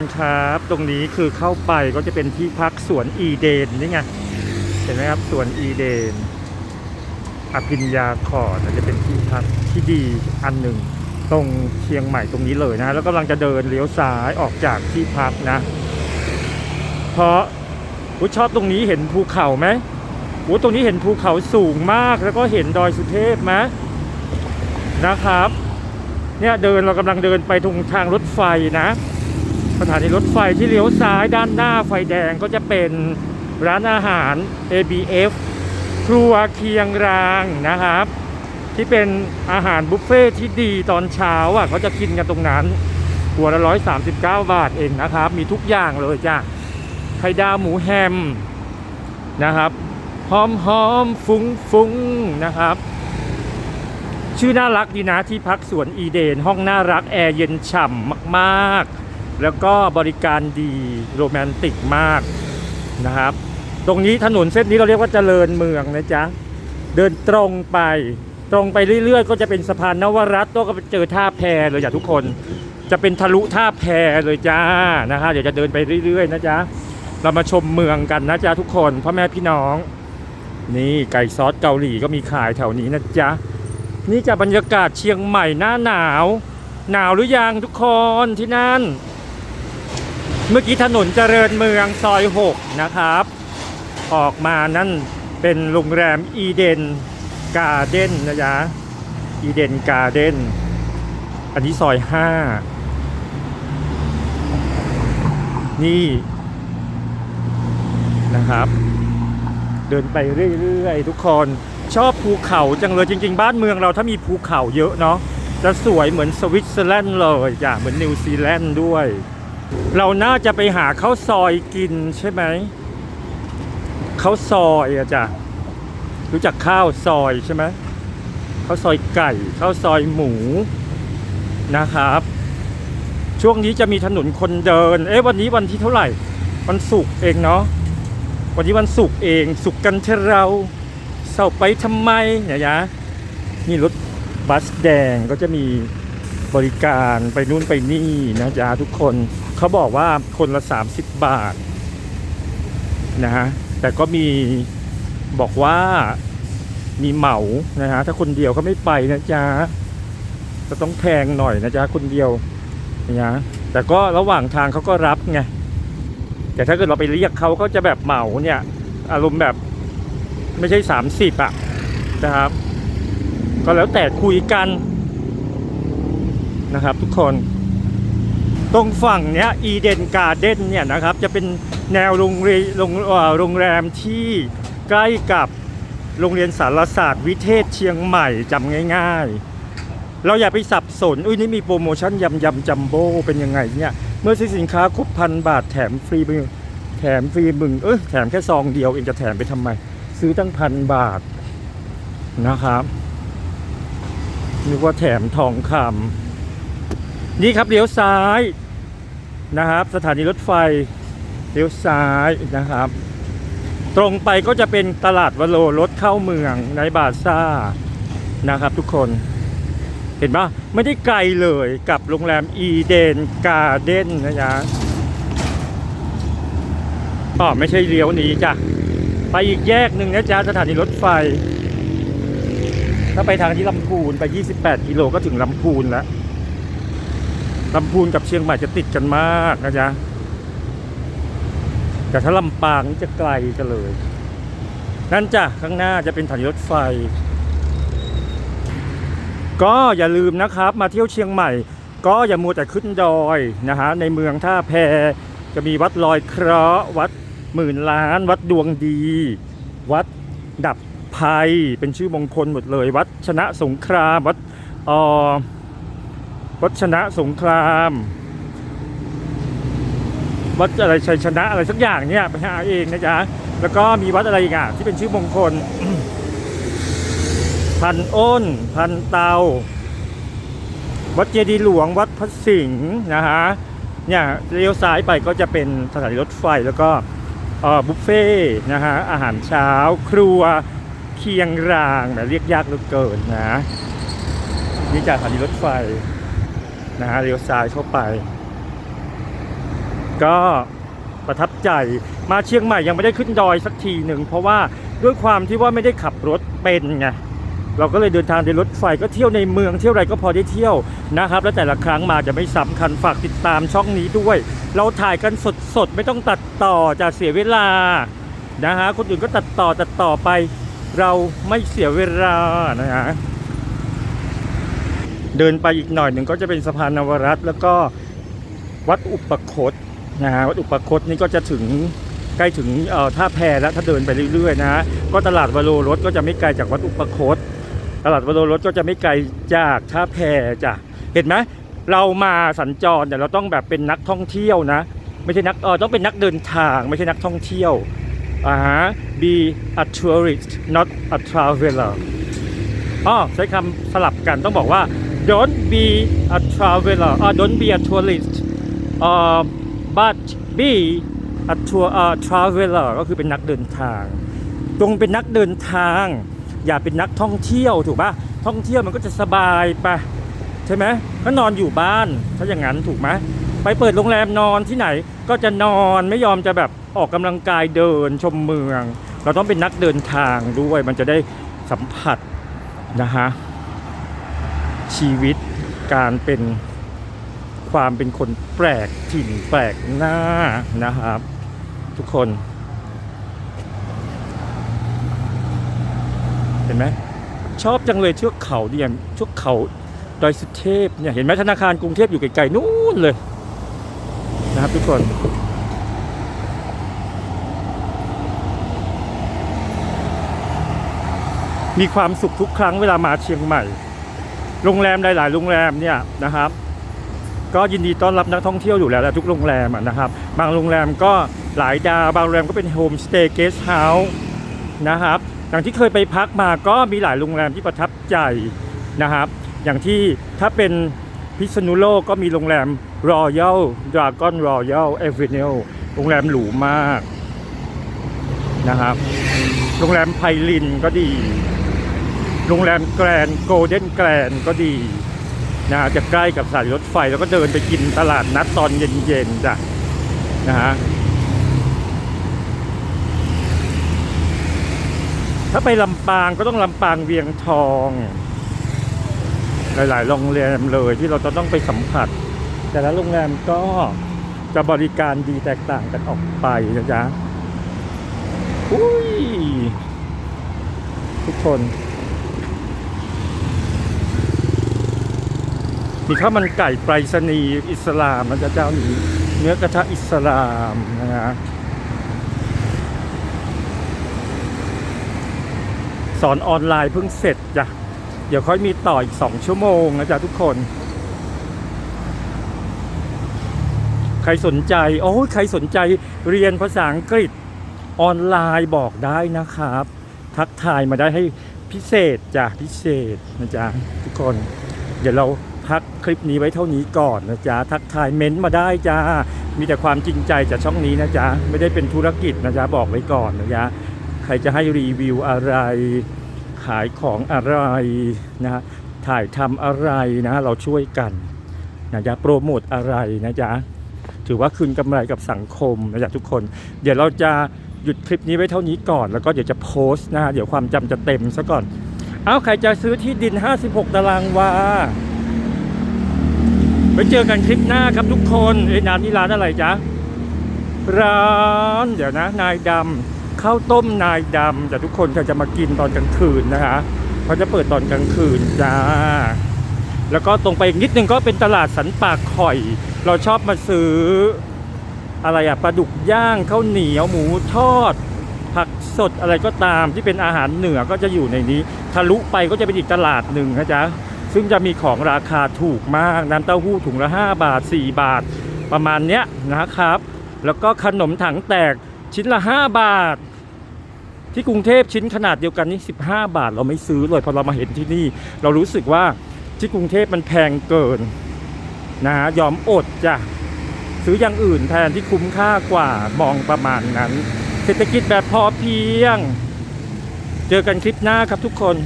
ครับตรงนี้คือเข้าไปก็จะเป็นที่พักสวนอีเดนนี่ไงเห็นไหมครับสวนอีเดนอภิญญาคอร์ดจะเป็นที่พักที่ดีอันหนึ่งตรงเชียงใหม่ตรงนี้เลยนะ แล้วกำลังจะเดินเลี้ยวซ้ายออกจากที่พักนะ เพราะอุ๊ยชอบตรงนี้เห็นภูเขาไหมอุ๊ยตรงนี้เห็นภูเขาสูงมากแล้วก็เห็นดอยสุเทพไหมนะครับ เนี่ยเดินเรากำลังเดินไปตรงทางรถไฟนะ สถานีรถไฟที่เลี้ยวซ้ายด้านหน้าไฟแดงก็จะเป็นร้านอาหาร ABF ครัวเคียงรางนะครับ ที่เป็นอาหารบุฟเฟ่ที่ดีตอนเช้าอะเขาจะกินกันตรงนั้น หัวละร้อยสามสิบเก้าบาทเองนะครับ มีทุกอย่างเลยจ้ะไข่ดาวหมูแฮมนะครับหอมหอมฟุ้งฟุ้งนะครับ ชื่อน่ารักดีนะที่พักสวนอีเดน ห้องน่ารักแอร์เย็นฉ่ำมาก ๆ แล้วก็บริการดีโรแมนติกมากนะครับ ตรงนี้ถนนเส้นนี้เราเรียกว่าเจริญเมืองนะจ๊ะ เดินตรงไป ตรงไปเรื่อยๆ ก็จะเป็นสะพานนวรัตน์ก็ไปเจอท่าแพเลยจ้ะทุกคน จะเป็นทะลุท่าแพเลยจ้านะฮะเดี๋ยวจะเดินไปเรื่อยๆนะจ๊ะ เรามาชมเมืองกันนะจ๊ะทุกคนพ่อแม่พี่น้อง นี่ไก่ซอสเกาหลีก็มีขายแถวนี้นะจ๊ะ นี่จะบรรยากาศเชียงใหม่หน้าหนาว หนาวหรือยังทุกคนที่นั่น เมื่อกี้ถนนเจริญเมืองซอย6นะครับ ออกมานั่นเป็นโรงแรมอีเดนการ์เด้นนะจ๊ะอีเดนการ์เด้นอันนี้ซอย 5 นี่นะครับ เดินไปเรื่อยๆทุกคนชอบภูเขาจังเลยจริง ๆ บ้านเมืองเราถ้ามีภูเขาเยอะเนาะจะสวยเหมือนสวิตเซอร์แลนด์เลยจ้ะเหมือนนิวซีแลนด์ด้วย เราน่าจะไปหาข้าวซอยกินใช่ไหมข้าวซอยอะจ้ะรู้จักข้าวซอยใช่ไหมข้าวซอยไก่ข้าวซอยหมูนะครับ ช่วงนี้จะมีถนนคนเดิน เอ๊ะวันนี้วันที่เท่าไหร่ วันศุกร์เองเนาะวันนี้วันศุกร์เองศุกร์กันเทเราเสาร์ไปทำไมเนี่ยยะนี่รถบัสแดงก็จะมี บริการไปนู่นไปนี่นะจ๊ะทุกคนเขาบอกว่าคนละ 30 บาทนะฮะแต่ก็มีบอกว่ามีเหมานะฮะถ้าคนเดียวเขาไม่ไปนะจ๊ะจะต้องแพงหน่อยนะจ๊ะคนเดียวนะจ๊ะแต่ก็ระหว่างทางเขาก็รับไงแต่ถ้าเกิดเราไปเรียกเขาก็จะแบบเหมาเนี่ยอารมณ์แบบไม่ใช่สามสิบอะนะครับ ก็แล้วแต่คุยกัน นะครับ ทุกคน ตรงฝั่งเนี้ยอีเดนการ์เด้นเนี่ยนะครับ จะเป็นแนวโรงเรียนโรงงแรมที่ใกล้กับโรงเรียนสารศาสตร์วิเทศเชียงใหม่จำง่าย ๆ เราอย่าไปสับสน อุ้ยนี่มีโปรโมชั่นยำยำจัมโบ้เป็นยังไงเนี่ย เมื่อซื้อสินค้าครบพันบาทแถมฟรีมึงแถมฟรีมึง เอ้ยแถมแค่ซองเดียวเองจะแถมไปทำไม ซื้อตั้งพันบาทนะครับนึกว่าแถมทองคำ นี่ครับเลี้ยวซ้ายนะครับ สถานีรถไฟเลี้ยวซ้ายนะครับ ตรงไปก็จะเป็นตลาดวโรรถเข้าเมืองในบาซ่านะครับ ทุกคนเห็นปะไม่ได้ไกลเลยกับโรงแรมอีเดนการ์เด้นนะจ๊ะอ๋อไม่ใช่เลี้ยวนี้จ้ะไปอีกแยกหนึ่งนะจ๊ะสถานีรถไฟ ถ้าไปทางที่ลำพูนไป 28 กิโลก็ถึงลำพูนแล้ว ลำพูนกับเชียงใหม่จะติดกันมากนะจ๊ะแต่ถ้าลำปางนี่จะไกลกันเลย นั่นจ้ะข้างหน้าจะเป็นสถานีรถไฟ ก็อย่าลืมนะครับ มาเที่ยวเชียงใหม่ ก็อย่ามัวแต่ขึ้นดอยนะฮะในเมืองท่าแพจะมีวัดลอยเคราะห์วัดหมื่นล้าน วัดดวงดี วัดดับภัยเป็นชื่อมงคลหมดเลย วัดชนะสงครามวัดเออ วัดชนะสงคราม วัดอะไรชัยชนะอะไรสักอย่างเนี่ยไปหาเองนะจ๊ะแล้วก็มีวัดอะไรอีกอะที่เป็นชื่อมงคล พันอ้น พันเตา วัดเจดีย์หลวงวัดพระสิงห์นะฮะเนี่ยเลี้ยวซ้ายไปก็จะเป็นสถานีรถไฟแล้วก็บุฟเฟ่นะฮะอาหารเช้า ครัวเคียงรางแบบเรียกยากเหลือเกินนะ นี่จากสถานีรถไฟ นะฮะเลี้ยวซ้ายเข้าไป ก็ประทับใจมาเชียงใหม่ยังไม่ได้ขึ้นดอยสักทีหนึ่งเพราะว่าด้วยความที่ว่าไม่ได้ขับรถเป็นไงเราก็เลยเดินทางโดยรถไฟก็เที่ยวในเมืองเที่ยวอะไรก็พอได้เที่ยวนะครับ แล้วแต่ละครั้งมาจะไม่สำคัญฝากติดตามช่องนี้ด้วย เราถ่ายกันสดๆไม่ต้องตัดต่อจะเสียเวลานะฮะคนอื่นก็ตัดต่อตัดต่อไป เราไม่เสียเวลานะฮะ เดินไปอีกหน่อยหนึ่งก็จะเป็นสะพานนวรัตน์แล้วก็วัดอุปคตนะฮะวัดอุปคตนี่ก็จะถึงใกล้ถึงเอ่อท่าแพแล้วถ้าเดินไปเรื่อยๆนะฮะก็ตลาดวโรรถก็จะไม่ไกลจากวัดอุปคตตลาดวโรรถก็จะไม่ไกลจากท่าแพจ้ะเห็นไหมเรามาสัญจรเนี่ยเราต้องแบบเป็นนักท่องเที่ยวนะ ไม่ใช่นักเออต้องเป็นนักเดินทางไม่ใช่นักท่องเที่ยวอ่าฮะ be a tourist not a traveler อ๋อใช้คำสลับกันต้องบอกว่า don't be a traveler อ่า don't be a tourist อ่า but be a tour a traveler ก็คือเป็นนักเดินทางตรงเป็นนักเดินทาง อย่าเป็นนักท่องเที่ยวถูกปะท่องเที่ยวมันก็จะสบายไปใช่ไหมก็นอนอยู่บ้านถ้าอย่างนั้นถูกไหมไปเปิดโรงแรมนอนที่ไหนก็จะนอนไม่ยอมจะแบบออกกำลังกายเดินชมเมือง เราต้องเป็นนักเดินทางด้วยมันจะได้สัมผัสนะฮะ ชีวิตการเป็นความเป็นคนแปลกถิ่นแปลกหน้านะครับ ทุกคน เห็นไหมชอบจังเลยเทือกเขาเนี่ยเทือกเขาดอยสุเทพเนี่ยเห็นไหมธนาคารกรุงเทพอยู่ไกลๆนู่นเลย นะครับทุกคนมีความสุขทุกครั้งเวลามาเชียงใหม่ โรงแรมหลาย ๆ โรงแรมเนี่ยนะครับ ก็ยินดีต้อนรับนักท่องเที่ยวอยู่แล้วทุกโรงแรมนะครับ บางโรงแรมก็หลายดาวบางโรงแรมก็เป็นโฮมสเตย์เกสต์เฮาส์นะครับอย่างที่เคยไปพักมาก็มีหลายโรงแรมที่ประทับใจนะครับ อย่างที่ถ้าเป็นพิษณุโลกก็มีโรงแรม Royal Dragon Royal Avenue โรงแรมหรูมากนะครับ โรงแรมไพลินก็ดี โรงแรมแกรนโกลเด้นแกรนก็ดีนะจะใกล้กับสถานีรถไฟแล้วก็เดินไปกินตลาดนัดตอนเย็นๆจ้ะนะฮะถ้าไปลำปางก็ต้องลำปางเวียงทอง หลายๆโรงแรมเลยที่เราจะต้องไปสัมผัส แต่ละโรงแรมก็จะบริการดีแตกต่างกันออกไปนะจ๊ะอุ้ยทุกคน มีข้าวมันไก่ไปรษณีย์อิสลามนะจ๊ะเจ้านี้เนื้อกระทะอิสลามนะฮะสอนออนไลน์เพิ่งเสร็จจ้ะเดี๋ยวค่อยมีต่ออีกสองชั่วโมงนะจ๊ะทุกคน ใครสนใจ โอ้ใครสนใจเรียนภาษาอังกฤษออนไลน์บอกได้นะครับ ทักทายมาได้ให้พิเศษจ้ะพิเศษนะจ๊ะทุกคน เดี๋ยวเรา พักคลิปนี้ไว้เท่านี้ก่อนนะจ๊ะ ทักทายเม้นต์มาได้จ้า มีแต่ความจริงใจจากช่องนี้นะจ๊ะ ไม่ได้เป็นธุรกิจนะจ๊ะ บอกไว้ก่อนนะจ๊ะ ใครจะให้รีวิวอะไร ขายของอะไรนะฮะถ่ายทำอะไรนะ เราช่วยกันนะจ๊ะ โปรโมทอะไรนะจ๊ะ ถือว่าคืนกำไรกับสังคมนะจ๊ะทุกคน เดี๋ยวเราจะหยุดคลิปนี้ไว้เท่านี้ก่อน แล้วก็เดี๋ยวจะโพสต์นะเดี๋ยวความจำจะเต็มซะก่อน เอาใครจะซื้อที่ดิน 56 ตารางวา ไปเจอกันคลิปหน้าครับทุกคนเอ้ยน้ำนี่ร้านอะไรจ๊ะ ร้านเดี๋ยวนะ นายดำข้าวต้มนายดำแต่ทุกคนก็จะมากินตอนกลางคืนนะคะเขาจะเปิดตอนกลางคืนจ้า แล้วก็ตรงไปอีกนิดนึงก็เป็นตลาดสันปากข่อย เราชอบมาซื้อ อะไรอะปลาดุกย่างข้าวเหนียวหมูทอด ผักสดอะไรก็ตามที่เป็นอาหารเหนือก็จะอยู่ในนี้ ทะลุไปก็จะเป็นอีกตลาดหนึ่งนะจ๊ะ ซึ่งจะมีของราคาถูกมากน้ำเต้าหู้ถุงละ 5 บาท 4 บาท ประมาณเนี้ยนะครับ แล้วก็ขนมถังแตกชิ้นละ 5 บาท ที่กรุงเทพชิ้นขนาดเดียวกันนี่15 บาท เราไม่ซื้อเลยพอเรามาเห็นที่นี่ เรารู้สึกว่าที่กรุงเทพมันแพงเกินนะยอมอดจ้ะซื้ออย่างอื่นแทนที่คุ้มค่ากว่ามองประมาณนั้น เศรษฐกิจแบบพอเพียง เจอกันคลิปหน้าครับทุกคน